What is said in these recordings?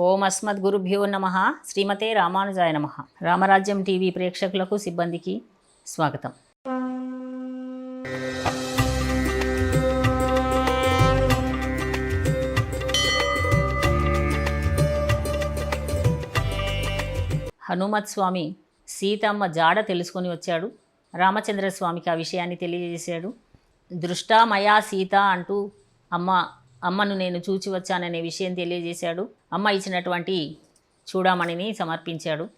ఓం అస్మద్ గురుభ్యో నమ. శ్రీమతే రామానుజాయ నమ. రామరాజ్యం టీవీ ప్రేక్షకులకు సిబ్బందికి స్వాగతం. హనుమత్ స్వామి సీతమ్మ జాడ తెలుసుకొని వచ్చాడు. రామచంద్ర స్వామికి ఆ విషయాన్ని తెలియజేశాడు. దృష్టా మయా సీత అంటూ అమ్మ అమ్మను నేను చూచి వచ్చాననే విషయం తెలియజేశాడు. అమ్మ ఇచ్చినటువంటి చూడమణిని సమర్పించాడు.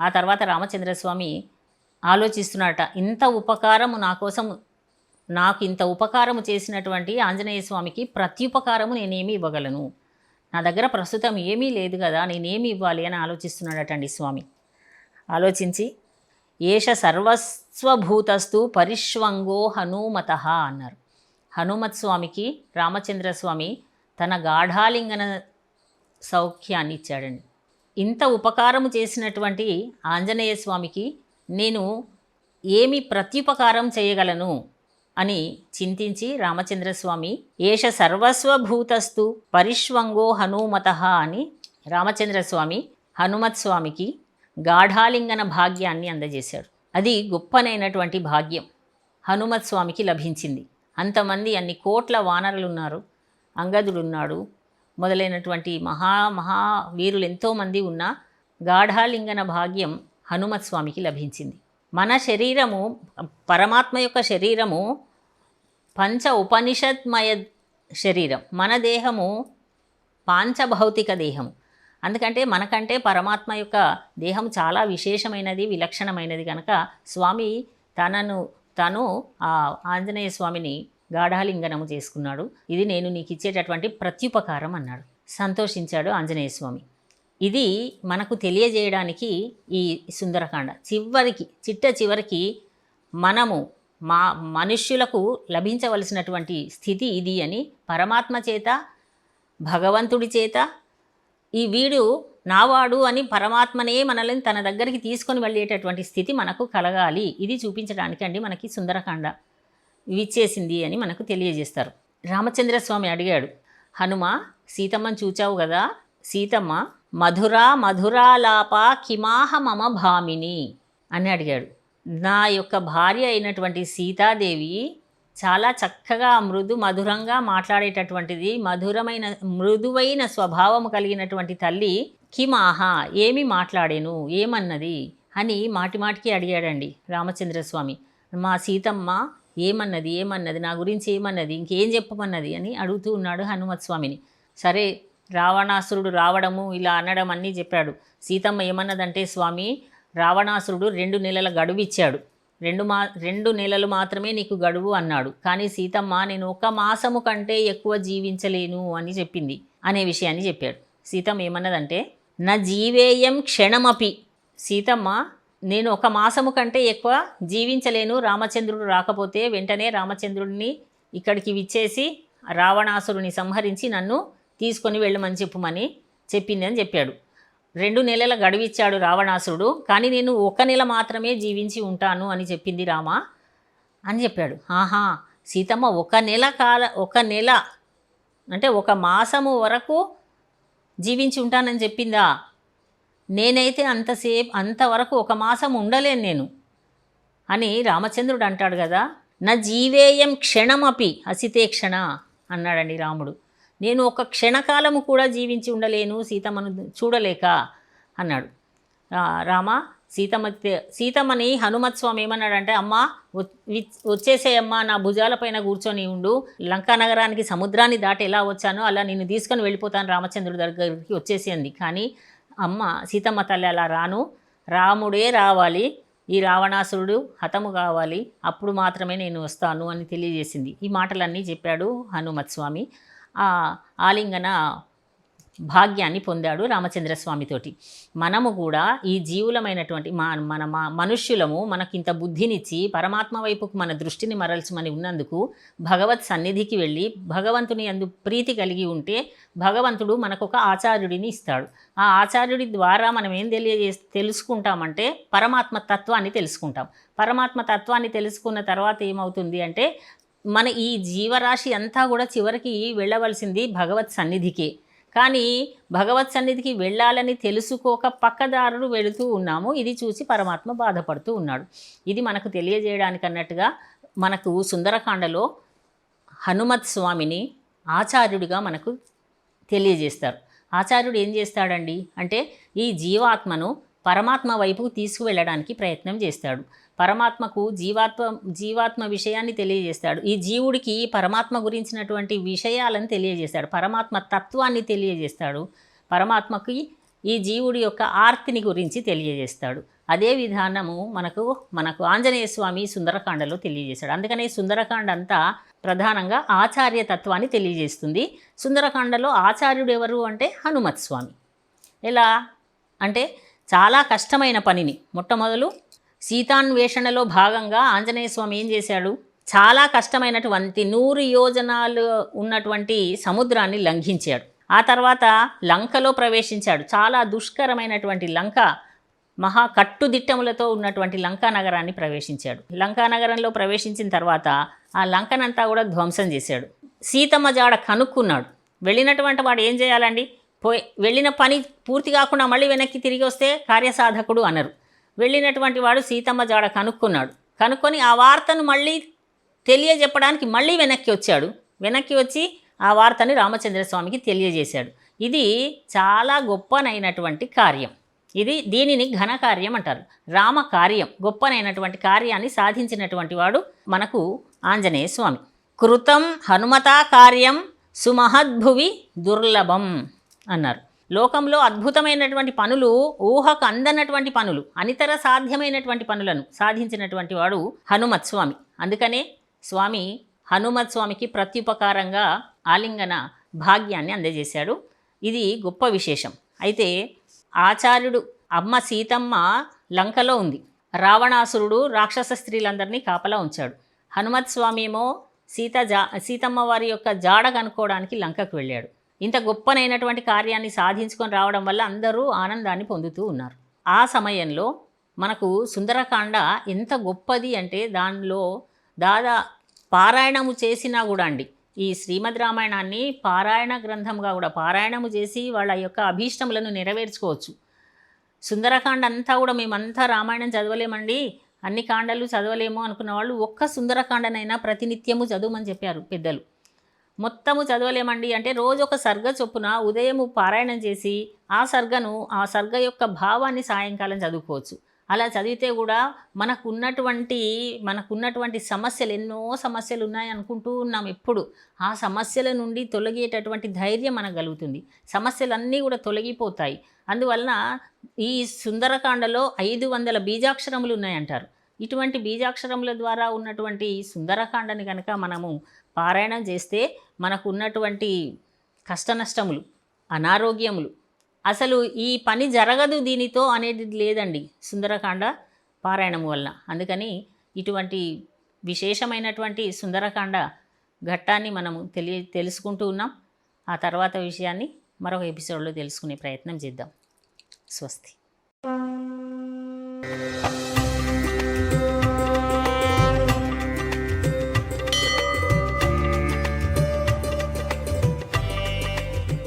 ఆ తర్వాత రామచంద్రస్వామి ఆలోచిస్తున్నట ఇంత ఉపకారము నా కోసం నాకు ఇంత ఉపకారము చేసినటువంటి ఆంజనేయ స్వామికి ప్రత్యుపకారము నేనేమి ఇవ్వగలను? నా దగ్గర ప్రస్తుతం ఏమీ లేదు కదా నేనేమి ఇవ్వాలి? అని ఆలోచిస్తున్నాడటండి స్వామి. ఆలోచించి ఏష సర్వస్వభూతస్తు పరిష్వంగో హనుమత అన్నారు. హనుమత్ స్వామికి రామచంద్ర స్వామి తన గాఢాలింగన సౌఖ్యాన్ని ఇచ్చాడండి. ఇంత ఉపకారం చేసినటువంటి ఆంజనేయ స్వామికి నేను ఏమి ప్రత్యుపకారం చేయగలను అని చింతించి రామచంద్రస్వామి ఏష సర్వస్వభూతస్థు పరిష్వంగో హనుమత అని రామచంద్రస్వామి హనుమత్ స్వామికి గాఢాలింగన భాగ్యాన్ని అందజేశాడు. అది గొప్పనైనటువంటి భాగ్యం హనుమత్ స్వామికి లభించింది. అంతమంది అన్ని కోట్ల వానరులు ఉన్నారు అంగదుడున్నాడు. మొదలైనటువంటి మహా మహా వీరులు ఎంతోమంది ఉన్న గాఢాలింగన భాగ్యం హనుమత్ స్వామికి లభించింది. మన శరీరము పరమాత్మ యొక్క శరీరము పంచ ఉపనిషత్మయ శరీరం. మన దేహము పాంచభౌతిక దేహము. అందుకంటే మనకంటే పరమాత్మ యొక్క దేహం చాలా విశేషమైనది విలక్షణమైనది కనుక స్వామి తనను తను ఆ ఆంజనేయ స్వామిని గాఢాలింగనము చేసుకున్నాడు. ఇది నేను నీకు ఇచ్చేటటువంటి ప్రత్యుపకారం అన్నాడు. సంతోషించాడు ఆంజనేయ స్వామి. ఇది మనకు తెలియజేయడానికి ఈ సుందరకాండ. చివరికి చిట్ట చివరికి మనము మా మనుష్యులకు లభించవలసినటువంటి స్థితి ఇది అని పరమాత్మ చేత భగవంతుడి చేత ఈ వీడు నావాడు అని పరమాత్మనే మనల్ని తన దగ్గరికి తీసుకొని వెళ్ళేటటువంటి స్థితి మనకు కలగాలి. ఇది చూపించడానికి అండి మనకి సుందరకాండ విచ్చేసింది అని మనకు తెలియజేస్తారు. రామచంద్రస్వామి అడిగాడు హనుమ సీతమ్మని చూచావు కదా? సీతమ్మ మధురా మధురాలాప కిమాహ మమ భామిని అని అడిగాడు. నా యొక్క భార్య అయినటువంటి సీతాదేవి చాలా చక్కగా మృదు మధురంగా మాట్లాడేటటువంటిది మధురమైన మృదువైన స్వభావము కలిగినటువంటి తల్లి కిమాహా ఏమి మాట్లాడేను? ఏమన్నది? అని మాటిమాటికి అడిగాడండి రామచంద్రస్వామి. మా సీతమ్మ ఏమన్నది? ఏమన్నది? నా గురించి ఏమన్నది? ఇంకేం చెప్పమన్నది? అని అడుగుతూ ఉన్నాడు హనుమత్ స్వామిని సరే రావణాసురుడు రావడము ఇలా అనడం అన్నీ చెప్పాడు. సీతమ్మ ఏమన్నదంటే స్వామి రావణాసురుడు రెండు నెలల గడువు ఇచ్చాడు. రెండు మా రెండు నెలలు మాత్రమే నీకు గడువు అన్నాడు. కానీ సీతమ్మ నేను ఒక మాసము కంటే ఎక్కువ జీవించలేను అని చెప్పింది. అనే విషయాన్ని చెప్పాడు. సీతమ్మ ఏమన్నదంటే నా జీవేయం క్షణమపి. సీతమ్మ నేను ఒక మాసము కంటే ఎక్కువ జీవించలేను. రామచంద్రుడు రాకపోతే వెంటనే రామచంద్రుడిని ఇక్కడికి విచ్చేసి రావణాసురుని సంహరించి నన్ను తీసుకొని వెళ్ళమని చెప్పుమని చెప్పింది అని చెప్పాడు. రెండు నెలల గడువిచ్చాడు రావణాసురుడు. కానీ నేను ఒక నెల మాత్రమే జీవించి ఉంటాను అని చెప్పింది రామ అని చెప్పాడు. ఆహా సీతమ్మ ఒక నెల కాల ఒక నెల అంటే ఒక మాసము వరకు జీవించి ఉంటానని చెప్పిందా? నేనైతే అంతసేపు అంతవరకు ఒక మాసం ఉండలేను నేను. అని రామచంద్రుడు అంటాడు కదా నా జీవేయం క్షణమపి అసితే క్షణ అన్నాడండి రాముడు. నేను ఒక క్షణకాలము కూడా జీవించి ఉండలేను సీతమ్మను చూడలేక అన్నాడు. రామ సీతమ్మ సీతమ్మని హనుమత్ స్వామి ఏమన్నాడంటే అమ్మ వచ్చేసేయమ్మా నా భుజాలపైన కూర్చొని ఉండు. లంకా నగరానికి సముద్రాన్ని దాటి ఎలా వచ్చానో అలా నిన్ను తీసుకొని వెళ్ళిపోతాను రామచంద్రుడి దగ్గరికి వచ్చేసింది కానీ అమ్మ సీతమ్మ తల్లి అలా రాను. రాముడే రావాలి. ఈ రావణాసురుడు హతము కావాలి. అప్పుడు మాత్రమే నేను వస్తాను అని తెలియజేసింది. ఈ మాటలన్నీ చెప్పాడు హనుమత్ స్వామి ఆ ఆలింగన భాగ్యాన్ని పొందాడు రామచంద్రస్వామితోటి. మనము కూడా ఈ జీవులమైనటువంటి మా మన మా మనుష్యులము మనకింత బుద్ధినిచ్చి పరమాత్మ వైపుకు మన దృష్టిని మరల్చమని ఉన్నందుకు భగవత్ సన్నిధికి వెళ్ళి భగవంతుని అందు ప్రీతి కలిగి ఉంటే భగవంతుడు మనకు ఒక ఆచార్యుడిని ఇస్తాడు. ఆ ఆచార్యుడి ద్వారా మనం ఏం తెలియజే తెలుసుకుంటామంటే పరమాత్మ తత్వాన్ని తెలుసుకుంటాం. పరమాత్మ తత్వాన్ని తెలుసుకున్న తర్వాత ఏమవుతుంది అంటే మన ఈ జీవరాశి అంతా కూడా చివరికి వెళ్ళవలసింది భగవత్ సన్నిధికే. కానీ భగవత్ సన్నిధికి వెళ్ళాలని తెలుసుకోక పక్కదారులు వెళుతూ ఉన్నాము. ఇది చూసి పరమాత్మ బాధపడుతూ ఉన్నాడు. ఇది మనకు తెలియజేయడానికి అన్నట్టుగా మనకు సుందరకాండలో హనుమత్ స్వామిని ఆచార్యుడిగా మనకు తెలియజేస్తారు. ఆచార్యుడు ఏం చేస్తాడండి? అంటే ఈ జీవాత్మను పరమాత్మ వైపుకు తీసుకువెళ్ళడానికి ప్రయత్నం చేస్తాడు. పరమాత్మకు జీవాత్మ జీవాత్మ విషయాన్ని తెలియజేస్తాడు. ఈ జీవుడికి పరమాత్మ గురించినటువంటి విషయాలను తెలియజేస్తాడు. పరమాత్మ తత్వాన్ని తెలియజేస్తాడు. పరమాత్మకి ఈ జీవుడి యొక్క ఆర్తిని గురించి తెలియజేస్తాడు. అదే విధానము మనకు మనకు ఆంజనేయ స్వామి సుందరకాండలో తెలియజేశాడు. అందుకనే ఈ సుందరకాండ అంతా ప్రధానంగా ఆచార్య తత్వాన్ని తెలియజేస్తుంది. సుందరకాండలో ఆచార్యుడు ఎవరు అంటే హనుమత్ స్వామి ఎలా? అంటే చాలా కష్టమైన పనిని. మొట్టమొదలు సీతాన్వేషణలో భాగంగా ఆంజనేయ స్వామి ఏం చేశాడు? చాలా కష్టమైనటువంటి నూరు యోజనాలు ఉన్నటువంటి సముద్రాన్ని లంఘించాడు. ఆ తర్వాత లంకలో ప్రవేశించాడు. చాలా దుష్కరమైనటువంటి లంక మహా కట్టుదిట్టములతో ఉన్నటువంటి లంకా నగరాన్ని ప్రవేశించాడు. లంకా నగరంలో ప్రవేశించిన తర్వాత ఆ లంకనంతా కూడా ధ్వంసం చేశాడు. సీతమ్మ జాడ కనుక్కున్నాడు. వెళ్ళినటువంటి వాడు ఏం చేయాలండి? పోయి వెళ్ళిన పని పూర్తి కాకుండా మళ్ళీ వెనక్కి తిరిగి వస్తే కార్యసాధకుడు అనరు. వెళ్ళినటువంటి వాడు సీతమ్మ జాడ కనుక్కున్నాడు. కనుక్కొని ఆ వార్తను మళ్ళీ తెలియజెప్పడానికి మళ్ళీ వెనక్కి వచ్చాడు. వెనక్కి వచ్చి ఆ వార్తని రామచంద్రస్వామికి తెలియజేశాడు. ఇది చాలా గొప్పనైనటువంటి కార్యం. ఇది దీనిని ఘనకార్యం అంటారు. రామ కార్యం గొప్పనైనటువంటి కార్యాన్ని సాధించినటువంటి వాడు మనకు ఆంజనేయ స్వామి. కృతం హనుమతా కార్యం సుమహద్భువి దుర్లభం అన్నారు. లోకంలో అద్భుతమైనటువంటి పనులు ఊహకు అందనటువంటి పనులు అనితర సాధ్యమైనటువంటి పనులను సాధించినటువంటి వాడు హనుమత్ స్వామి అందుకనే స్వామి హనుమత్ స్వామికి ప్రత్యుపకారంగా ఆలింగన భాగ్యాన్ని అందజేశాడు. ఇది గొప్ప విశేషం. అయితే ఆచార్యుడు అమ్మ సీతమ్మ లంకలో ఉంది. రావణాసురుడు రాక్షస స్త్రీలందరినీ కాపలా ఉంచాడు. హనుమత్ స్వామి ఏమో సీత జా సీతమ్మ వారి యొక్క జాడ కనుక్కోవడానికి లంకకు వెళ్ళాడు. ఇంత గొప్పనైనటువంటి కార్యాన్ని సాధించుకొని రావడం వల్ల అందరూ ఆనందాన్ని పొందుతూ ఉన్నారు. ఆ సమయంలో మనకు సుందరకాండ ఎంత గొప్పది అంటే దానిలో దాదా పారాయణము చేసినా కూడా అండి ఈ శ్రీమద్ రామాయణాన్ని పారాయణ గ్రంథంగా కూడా పారాయణము చేసి వాళ్ళ యొక్క అభీష్టములను నెరవేర్చుకోవచ్చు. సుందరకాండ అంతా కూడా మేమంతా రామాయణం చదవలేమండి అన్ని కాండలు చదవలేము అనుకున్న వాళ్ళు ఒక్క సుందరకాండనైనా ప్రతినిత్యము చదవమని చెప్పారు పెద్దలు. మొత్తము చదవలేమండి. అంటే రోజు ఒక సర్గ చొప్పున ఉదయము పారాయణం చేసి ఆ సర్గను ఆ సర్గ యొక్క భావాన్ని సాయంకాలం చదువుకోవచ్చు. అలా చదివితే కూడా మనకున్నటువంటి మనకున్నటువంటి సమస్యలు ఎన్నో సమస్యలు ఉన్నాయి అనుకుంటూ ఉన్నాం ఎప్పుడు. ఆ సమస్యల నుండి తొలగేటటువంటి ధైర్యం మనకు కలుగుతుంది. సమస్యలన్నీ కూడా తొలగిపోతాయి. అందువలన ఈ సుందరకాండలో ఐదు వందల బీజాక్షరములు ఉన్నాయంటారు. ఇటువంటి బీజాక్షరముల ద్వారా ఉన్నటువంటి సుందరకాండని కనుక మనము పారాయణం చేస్తే మనకు ఉన్నటువంటి కష్టనష్టములు అనారోగ్యములు. అసలు ఈ పని జరగదు దీనితో అనేది లేదండి సుందరకాండ పారాయణము వల్ల అందుకని ఇటువంటి విశేషమైనటువంటి సుందరకాండ ఘట్టాన్ని మనము తెలియ తెలుసుకుంటూ ఉన్నాం. ఆ తర్వాత విషయాన్ని మరొక ఎపిసోడ్లో తెలుసుకునే ప్రయత్నం చేద్దాం. స్వస్తి.